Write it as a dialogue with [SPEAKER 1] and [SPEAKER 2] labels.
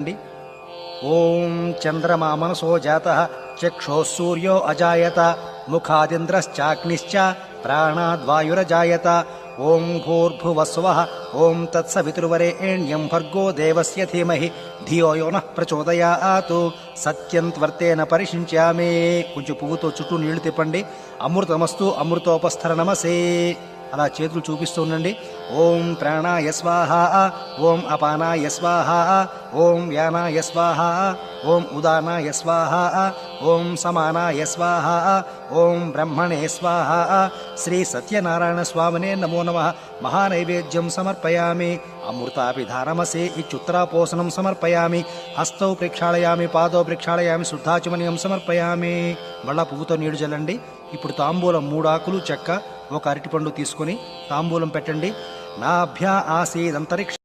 [SPEAKER 1] అండి. ఓం చంద్రమా మనసో జాత చక్షో సూర్యో అజాయత ముఖాదింద్రశ్చాగ్నిశ్చ ప్రాణాద్వాయురజాయత. ఓం భూర్భువస్వ ఓం తత్సవితుర్వరేణ్యం భర్గో దేవస్య ధీమహి. ధియో యో నః ప్రచోదయాతు. సత్యంత్వర్తేన పరిశించామే కొంచెం పువ్వుతో చుట్టూ నీళ్ళు తిప్పండి. అమృతమస్తు అమృతోపస్థర నమసే. అలా చేతులు చూపిస్తూ ఉండండి. ఓం ప్రాణాయ స్వాహ ఓం అపానాయ స్వాహ ఓం వ్యానాయ స్వాహ ఓం ఉదానాయ స్వాహ ఓం సమానాయ స్వాహ ఓం బ్రహ్మణే స్వాహ. శ్రీ సత్యనారాయణ స్వామినే నమో నమ. మహానైవేద్యం సమర్పయామి. అమృతాభిధానమసే ఇచ్చుత్రాపోసనం సమర్పయామి. హస్తౌ ప్రక్షాళయామి పాదౌ ప్రక్షాళయామి శుద్ధాచమనీయం సమర్పయామి. మళ్ళా పువ్వుతో నీడు చల్లండి. ఇప్పుడు తాంబూలం మూడు ఆకులు చెక్క ఒక అరటిపండు తీసుకొని తాంబూలం పెట్టండి. नाभ्या आसीदंतरिक्ष